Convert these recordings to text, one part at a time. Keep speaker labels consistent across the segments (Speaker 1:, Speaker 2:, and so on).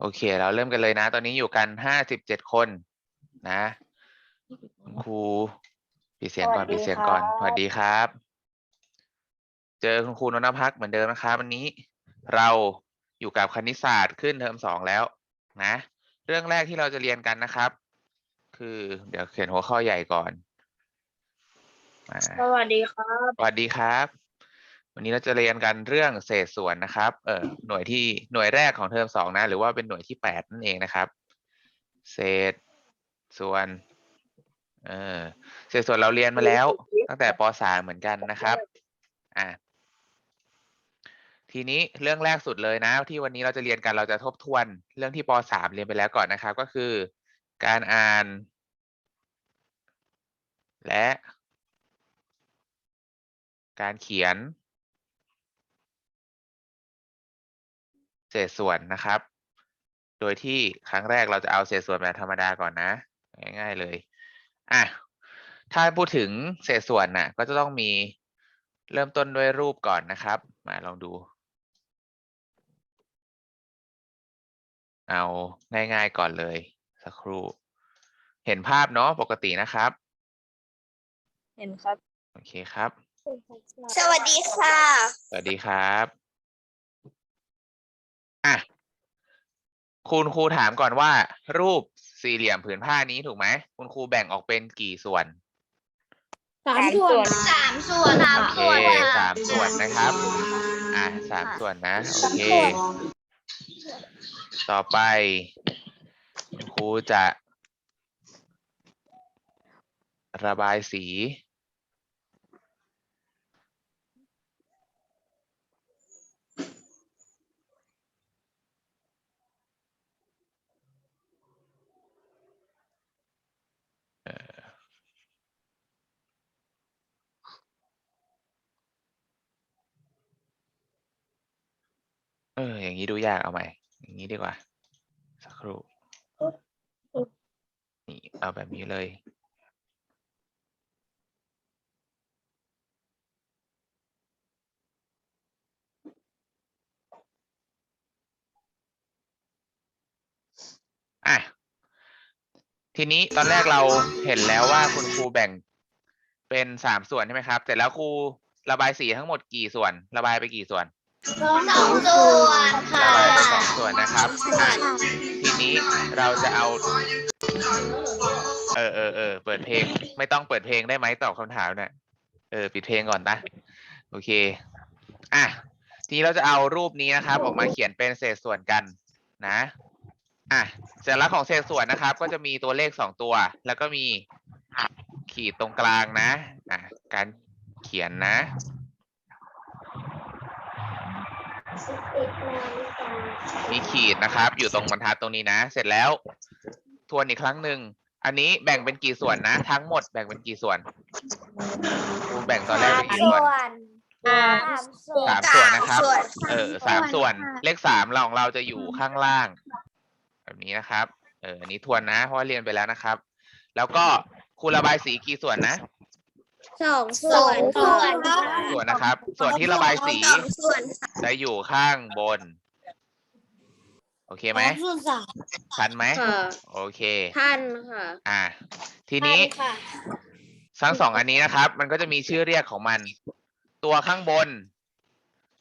Speaker 1: โอเค เราเริ่มกันเลยนะ ตอนนี้อยู่กันห้าสิบเจ็ดคนนะคุณครูปิดเสียงก่อน
Speaker 2: สวัสดี
Speaker 1: ปิดเสียงก่อน
Speaker 2: ครับ
Speaker 1: สวัสดีครับ เจอคุณครูนนทพักเหมือนเดิมนะครับวันนี้เราอยู่กับคณิตศาสตร์ขึ้นเทอมสองแล้วนะ เรื่องแรกที่เราจะเรียนกันนะครับ คือเดี๋ยวเขียนหัวข้อใหญ่ก่อนมา
Speaker 2: สวัสดีครับ
Speaker 1: สวัสดีครับ วันนี้เราจะเรียนกันเรื่องเศษส่วนนะครับ เออหน่วยที่หน่วยแรกของเทอมสองนะ หรือว่าเป็นหน่วยที่แปดนั่นเองนะครับ เศษส่วน เออเศษส่วนเราเรียนมาแล้ว ตั้งแต่ปสามเหมือนกันนะครับ อะทีนี้เรื่องแรกสุดเลยนะ ที่วันนี้เราจะเรียนกันเราจะทบทวน เรื่องที่ปสามเรียนไปแล้วก่อนนะครับ ก็คือ การอ่าน และการเขียน เศษส่วนนะครับ โดยที่ครั้งแรกเราจะเอาเศษส่วนแบบธรรมดาก่อนนะ ง่าย ๆ เลย อะ ถ้าพูดถึงเศษส่วนน่ะ ก็จะต้องมีเริ่มต้นด้วยรูปก่อนนะครับ มาลองดู เอาง่าย ๆ ก่อนเลย สักครู่ เห็นภาพเนาะปกตินะครับ
Speaker 2: เห็นครับ
Speaker 1: โอเคครับ
Speaker 3: สวัสดีค่ะ
Speaker 1: สวัสดีครับ อะคุณครูถามก่อนว่า รูปสี่เหลี่ยมผืนผ้านี้ถูกไหมคุณครูแบ่งออกเป็นกี่ส่วน
Speaker 2: สามส่วน
Speaker 3: สามส่วนสาม
Speaker 1: โอเค
Speaker 3: ส่วนค่ะ
Speaker 1: สามส่วนนะครับ อะสามส่วนนะโอเค ต่อไปคุณครูจะระบายสี เออ อย่างนี้ดูยากเอาใหม่ อย่างนี้ดีกว่า สักครู่ นี่เอาแบบนี้เลย อะ ทีนี้ตอนแรกเราเห็นแล้วว่าคุณครูแบ่งเป็นสามส่วนใช่ไหมครับ เสร็จแล้วครูระบายสีทั้งหมดกี่ส่วน ระบายไปกี่ส่วน
Speaker 3: สองส่วนค่ะ
Speaker 1: สองส่วนนะครับอะทีนี้เราจะเอา เออเออเออเปิดเพลง ไม่ต้องเปิดเพลงได้ไหมตอบคำถามเนี่ยเออปิดเพลงก่อนนะโอเค อะทีนี้เราจะเอารูปนี้นะครับ ออกมาเขียนเป็นเศษส่วนกันนะ อะสัญลักษณ์ของเศษส่วนนะครับ ก็จะมีตัวเลขสองตัว แล้วก็มีขีดตรงกลางนะ อะ การเขียนนะ มีขีดนะครับ อยู่ตรงบรรทัดตรงนี้นะ เสร็จแล้ว ทวนอีกครั้งหนึ่ง อันนี้แบ่งเป็นกี่ส่วนนะ ทั้งหมดแบ่งเป็นกี่ส่วนครูแบ่งตอนแรกเป็นกี่ส่วน
Speaker 3: สามส่วน
Speaker 1: สามส่วนนะครับ
Speaker 3: สามส่วน
Speaker 1: เออสามส่วน เลขสามเราของเราจะอยู่ข้างล่าง แบบนี้นะครับ เอออันนี้ทวนนะ เพราะว่าเรียนไปแล้วนะครับ แล้วก็ครูระบายสีกี่ส่วนนะ
Speaker 3: สองส่วนส่วน
Speaker 1: สองส่วนนะครับ ส่วนที่ระบายสี
Speaker 3: สองส่วน
Speaker 1: จะอยู่ข้างบน โอเคไหม
Speaker 3: ส่วนสาม
Speaker 1: ทันไหม
Speaker 3: ค่ะ
Speaker 1: โอเค
Speaker 3: ท่านค่ะ
Speaker 1: อ่า ทีนี้
Speaker 3: ค่ะ
Speaker 1: ทั้งสองอันนี้นะครับ มันก็จะมีชื่อเรียกของมัน ตัวข้างบน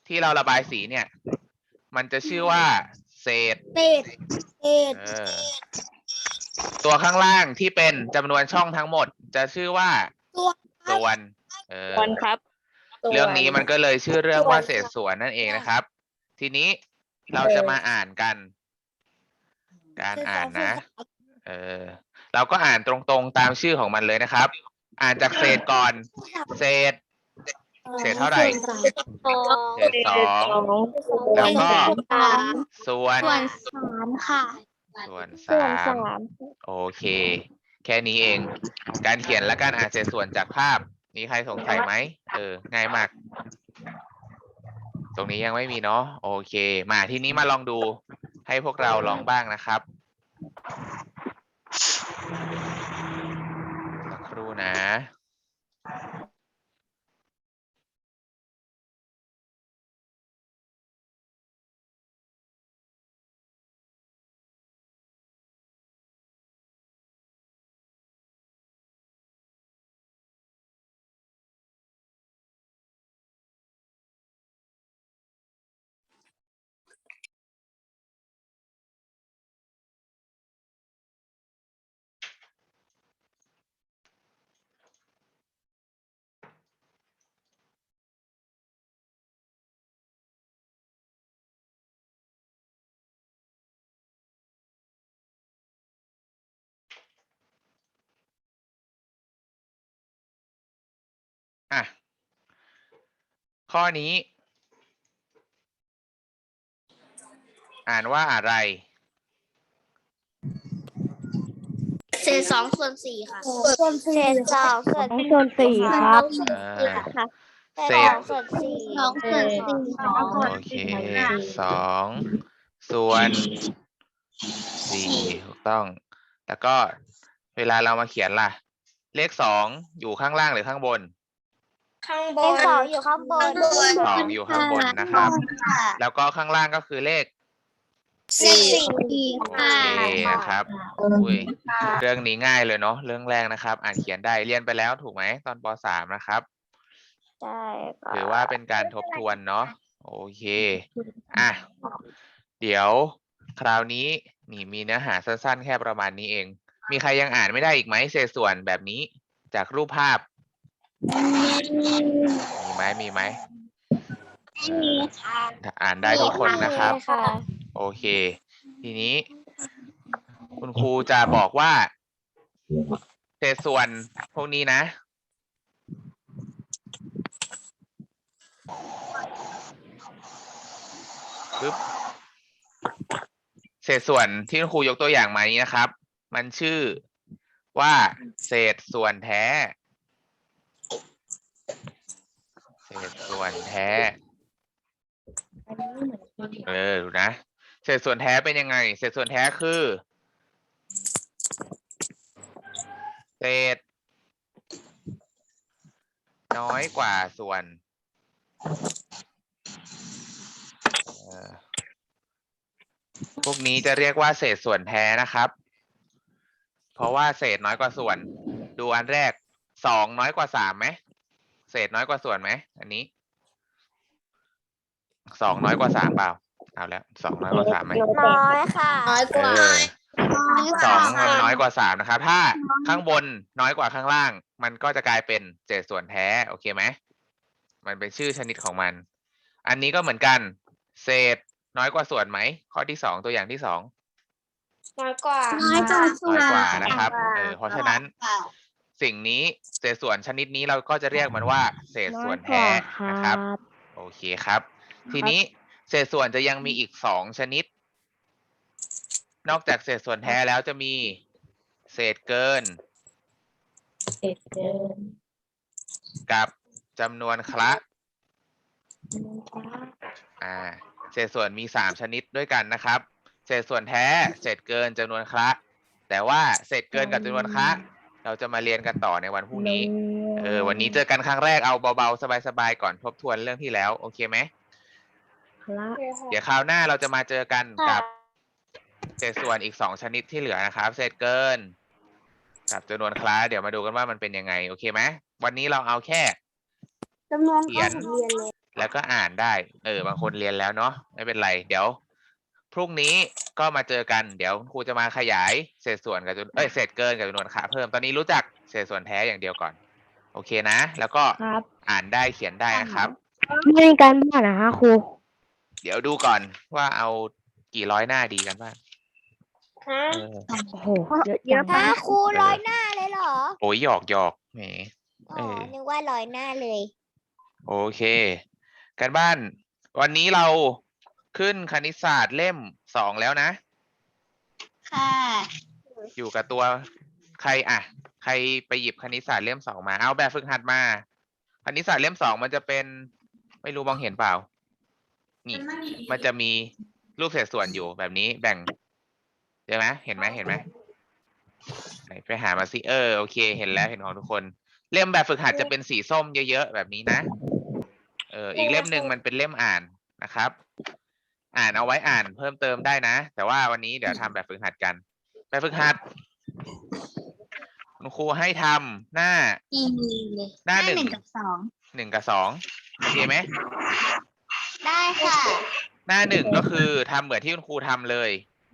Speaker 1: ที่เราระบายสีเนี่ย มันจะชื่อว่า เศษ
Speaker 3: เศษเศษ
Speaker 1: เออ ตัวข้างล่างที่เป็นจำนวนช่องทั้งหมด จะชื่อว่า
Speaker 3: ส่วน
Speaker 1: ส่วนเออ
Speaker 2: วันครับ
Speaker 1: เรื่องนี้มันก็เลยชื่อเรื่องว่าเศษส่วนนั่นเองนะครับ ทีนี้เราจะมาอ่านกัน การอ่านนะ เออ เราก็อ่านตรงๆตามชื่อของมันเลยนะครับ อ่านจากเศษก่อน เศษ เศษเท่าไหร่ เศษสองแล้วก็ส่วน
Speaker 3: ส่วนสามค่ะ
Speaker 1: ส่วนสามโอเค แค่นี้เอง การเขียนและการอ่านเศษส่วนจากภาพมีใครสงสัยไหมเออ ง่ายมาก ตรงนี้ยังไม่มีเนาะโอเค มาทีนี้มาลองดูให้พวกเราลองบ้างนะครับสักครู่นะ อะ ข้อนี้ อ่านว่าอะไร
Speaker 3: เศษสองส่วนสี่ค่ะส่วนเศษสองส่วน
Speaker 2: ส่วนสี่ครับ
Speaker 1: อ่า
Speaker 3: ค่ะ
Speaker 1: เศ
Speaker 3: ส
Speaker 1: ษ
Speaker 3: องส่วนสี่สองส่วนสี่
Speaker 1: โอเคสองส่วนสี่ถูกต้อง แล้วก็เวลาเรามาเขียนล่ะ เลขสองอยู่ข้างล่างหรือข้างบน
Speaker 3: ข้างบนสองอยู่ข้างบน
Speaker 1: สองอยู่ข้างบนนะครับแล้วก็ข้างล่างก็คือเลข
Speaker 3: สี่
Speaker 1: โอเคนะครับอุ้ยเรื่องนี้ง่ายเลยเนาะเรื่องแรกนะครับ อ่านเขียนได้เรียนไปแล้วถูกไหมตอนปสามนะครับ
Speaker 3: ใช่
Speaker 1: ถือว่าเป็นการทบทวนเนาะโอเค อะ เดี๋ยวคราวนี้นี่มีเนื้อหาสั้นๆ แค่ประมาณนี้เอง มีใครยังอ่านไม่ได้อีกไหมเศษส่วนแบบนี้จากรูปภาพ มีไหมมีไหมเอออ่านได้ทุกคนนะครับ
Speaker 3: ค่ะ
Speaker 1: โอเค ทีนี้ คุณครูจะบอกว่าเศษส่วนพวกนี้นะ ปึ๊บ เศษส่วนที่คุณครูยกตัวอย่างมานี้นะครับ มันชื่อว่าเศษส่วนแท้ เศษส่วนแท้ เออดูนะ เศษส่วนแท้เป็นยังไง เศษส่วนแท้คือ เศษ น้อยกว่าส่วนเอ่อพวกนี้จะเรียกว่าเศษส่วนแท้นะครับ เพราะว่าเศษน้อยกว่าส่วน ดูอันแรกสองน้อยกว่าสามไหม เศษน้อยกว่าส่วนไหมอันนี้สองน้อยกว่าสามเปล่าเอาแล้วสองน้อยกว่าสามไหม
Speaker 3: น้อยค่ะน้อยก
Speaker 1: เอ
Speaker 3: ว่า
Speaker 1: อสองมันน้อยกว่าสามนะครับถ้าข้างบนน้อยกว่าข้างล่าง มันก็จะกลายเป็นเศษส่วนแท้โอเคไหมมันเป็นชื่อชนิดของมัน อันนี้ก็เหมือนกัน เศษน้อยกว่าส่วนไหมข้อที่สองตัวอย่างที่สอง
Speaker 3: น้อยกว่า
Speaker 1: น้อยกว่านะครับเออเพราะฉะนั้น สิ่งนี้เศษส่วนชนิดนี้เราก็จะเรียกมันว่า เศษส่วนแท้นะครับ โอเคครับ ทีนี้เศษส่วนจะยังมีอีกสองชนิด นอกจากเศษส่วนแท้แล้วจะมีเศษเกิน
Speaker 2: เศษเกิน
Speaker 1: กับจำนวนคละอ่า เศษส่วนมีสามชนิดด้วยกันนะครับ เศษส่วนแท้ เศษเกินจำนวนคละแต่ว่าเศษเกินกับจำนวนคละ เราจะมาเรียนกันต่อในวันพรุ่งนี้ เออ วันนี้เจอกันครั้งแรกเอาเบาๆ สบายๆ ก่อนทบทวนเรื่องที่แล้ว โอเคไหม
Speaker 2: ละ
Speaker 1: เดี๋ยวคราวหน้าเราจะมาเจอกันกับเศษส่วนอีกสองชนิดที่เหลือนะครับ เศษเกิน กับจำนวนคละเดี๋ยวมาดูกันว่ามันเป็นยังไง โอเคไหม วันนี้เราเอาแค่
Speaker 3: จำนวน
Speaker 1: เขียน
Speaker 3: เรียนเลย
Speaker 1: แล้วก็อ่านได้ เออ บางคนเรียนแล้วเนาะ ไม่เป็นไร เดี๋ยว พรุ่งนี้ก็มาเจอกัน เดี๋ยวครูจะมาขยายเศษส่วนกับจำเอ้ยเศษเกินกับจำนวนค่าเพิ่มตอนนี้รู้จักเศษส่วนแท้อย่างเดียวก่อน โอเคนะ แล้วก็
Speaker 2: ครับ
Speaker 1: อ่านได้เขียนได้นะครับ
Speaker 2: ไม่มีการบ้านนะฮะครู
Speaker 1: เดี๋ยวดูก่อนว่าเอากี่ร้อยหน้าดีกันบ้าง
Speaker 3: ฮะ
Speaker 1: เออ
Speaker 2: โอ้โหเยอะจัง
Speaker 3: ถ้าครูร้อยหน้าเลยเหรอ
Speaker 1: โอ้ยหยอกหยอกแหม
Speaker 3: อ๋อ
Speaker 1: เออ
Speaker 3: นึกว่าร้อยหน้าเลย
Speaker 1: โอเคกันบ้าน วันนี้เรา ขึ้นคณิตศาสตร์เล่มสองแล้วนะ
Speaker 3: ค่ะ
Speaker 1: อยู่กับตัวใครอะ ใครไปหยิบคณิตศาสตร์เล่มสองมา เอาแบบฝึกหัดมา คณิตศาสตร์เล่มสองมันจะเป็น ไม่รู้มองเห็นเปล่า นี่ มันจะมีรูปเศษส่วนอยู่แบบนี้แบ่งใช่ไหมเห็นไหมเห็นไหมไหนไปหามาสิเออโอเค เห็นแล้วเห็นของทุกคน เล่มแบบฝึกหัดจะเป็นสีส้มเยอะๆแบบนี้นะ เอออีกเล่มหนึ่งมันเป็นเล่มอ่านนะครับ อ่านเอาไว้อ่านเพิ่มเติมได้นะ แต่ว่าวันนี้เดี๋ยวทำแบบฝึกหัดกัน แบบฝึกหัดคุณครูให้ทำหน้า
Speaker 3: อีเลย
Speaker 1: หน้าหนึ่ง
Speaker 3: กับสอง
Speaker 1: หนึ่งกับสองโอเคไหม
Speaker 3: ได้ค่ะ
Speaker 1: หน้าหนึ่งก็คือทำเหมือนที่คุณครูทำเลย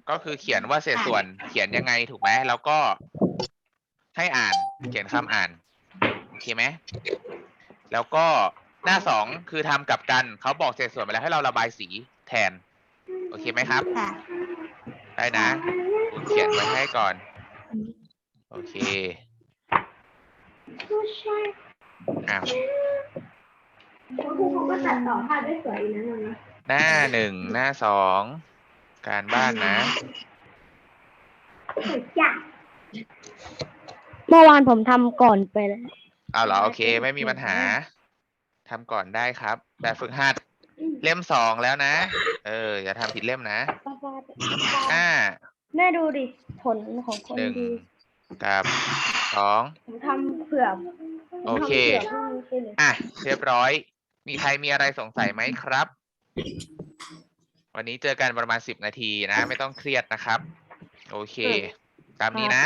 Speaker 1: ก็คือเขียนว่าเศษส่วนเขียนยังไงถูกไหมแล้วก็ให้อ่านเขียนคำอ่านโอเคไหมแล้วก็หน้าสองคือทำกลับกันเขาบอกเศษส่วนไปแล้วให้เราระบายสีแทน โอเคไหมครับ
Speaker 3: ค่ะ
Speaker 1: ได้นะคุณเขียนไว้ให้ก่อน โอเคอ้าว
Speaker 2: ครูเขาก็ตัดต่อภาพได้สวยนะนนท์
Speaker 1: หน้าหนึ่งหน้าสองการบ้านนะ
Speaker 2: จ้ะเมื่อวานผมทำก่อนไปแล้ว
Speaker 1: เอาเหรอโอเค ไม่มีปัญหาทำก่อนได้ครับ แบบฝึกหัด เล่มสองแล้วนะ เออ อย่าทำผิดเล่มนะหน้า
Speaker 2: แม่ดูดิผลของคน
Speaker 1: หนึ่ง
Speaker 2: ดี
Speaker 1: กับสอง
Speaker 2: ผมทำเผื่อ
Speaker 1: โอเค
Speaker 2: ผมทำเผื่อพรุ่งนี้ไปเลย
Speaker 1: อะ เรียบร้อย มีใครมีอะไรสงสัยไหมครับ วันนี้เจอกันประมาณสิบนาทีนะ ไม่ต้องเครียดนะครับ โอเค ตามนี้นะ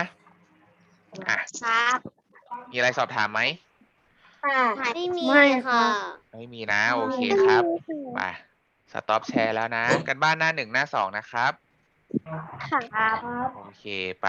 Speaker 1: อะ
Speaker 3: ครับ
Speaker 1: มีอะไรสอบถามไหม
Speaker 3: ไม่มี
Speaker 2: ไม่
Speaker 3: ค่ะ
Speaker 1: ไม่มีนะ โอเคครับ มาสต็อปแชร์แล้วนะ กันบ้านหน้าหนึ่งหน้าสองนะครับ
Speaker 3: ครับ
Speaker 1: โอเคไป